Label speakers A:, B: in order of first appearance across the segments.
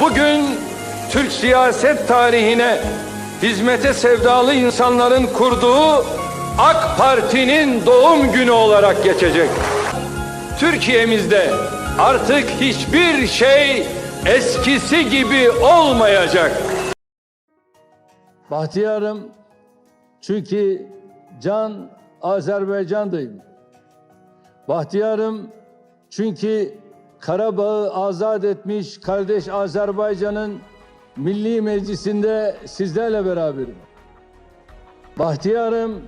A: Bugün Türk siyaset tarihine hizmete sevdalı insanların kurduğu AK Parti'nin doğum günü olarak geçecek. Türkiye'mizde artık hiçbir şey eskisi gibi olmayacak.
B: Bahtiyarım çünkü can Azerbaycan'dayım. Bahtiyarım çünkü Karabağ'ı azat etmiş kardeş Azerbaycan'ın Milli Meclisi'nde sizlerle beraberim. Bahtiyarım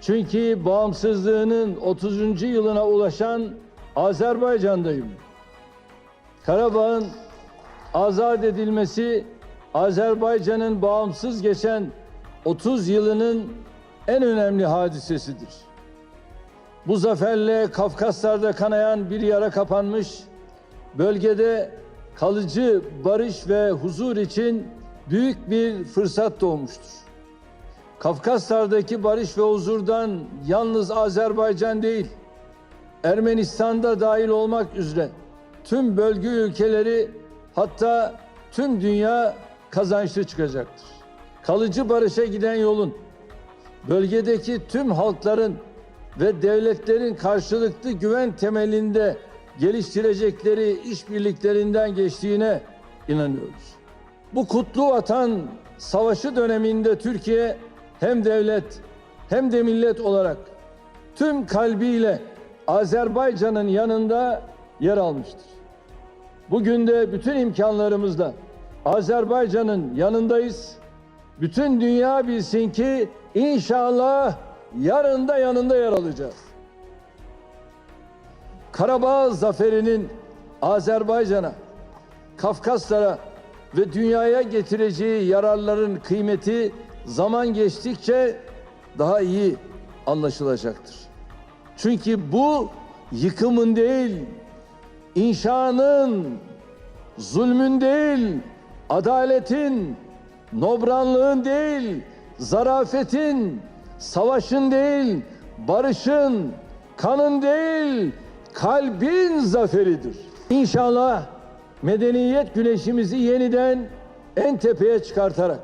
B: çünkü bağımsızlığının 30. yılına ulaşan Azerbaycan'dayım. Karabağ'ın azat edilmesi Azerbaycan'ın bağımsız geçen 30 yılının en önemli hadisesidir. Bu zaferle Kafkaslar'da kanayan bir yara kapanmış, bölgede kalıcı barış ve huzur için büyük bir fırsat doğmuştur. Kafkaslar'daki barış ve huzurdan yalnız Azerbaycan değil, Ermenistan'da dahil olmak üzere tüm bölge ülkeleri hatta tüm dünya kazançlı çıkacaktır. Kalıcı barışa giden yolun bölgedeki tüm halkların ve devletlerin karşılıklı güven temelinde geliştirecekleri işbirliklerinden geçtiğine inanıyoruz. Bu kutlu vatan savaşı döneminde Türkiye hem devlet hem de millet olarak tüm kalbiyle Azerbaycan'ın yanında yer almıştır. Bugün de bütün imkanlarımızla Azerbaycan'ın yanındayız. Bütün dünya bilsin ki inşallah yarın da yanında yer alacağız. Karabağ zaferinin Azerbaycan'a, Kafkaslara ve dünyaya getireceği yararların kıymeti zaman geçtikçe daha iyi anlaşılacaktır. Çünkü bu yıkımın değil, inşanın, zulmün değil, adaletin, nobranlığın değil, zarafetin, savaşın değil, barışın, kanın değil, kalbin zaferidir. İnşallah medeniyet güneşimizi yeniden en tepeye çıkartarak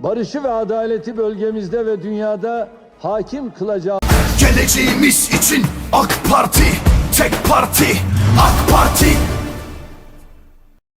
B: barışı ve adaleti bölgemizde ve dünyada hakim kılacağız.
C: Geleceğimiz için AK Parti Tek parti AK Parti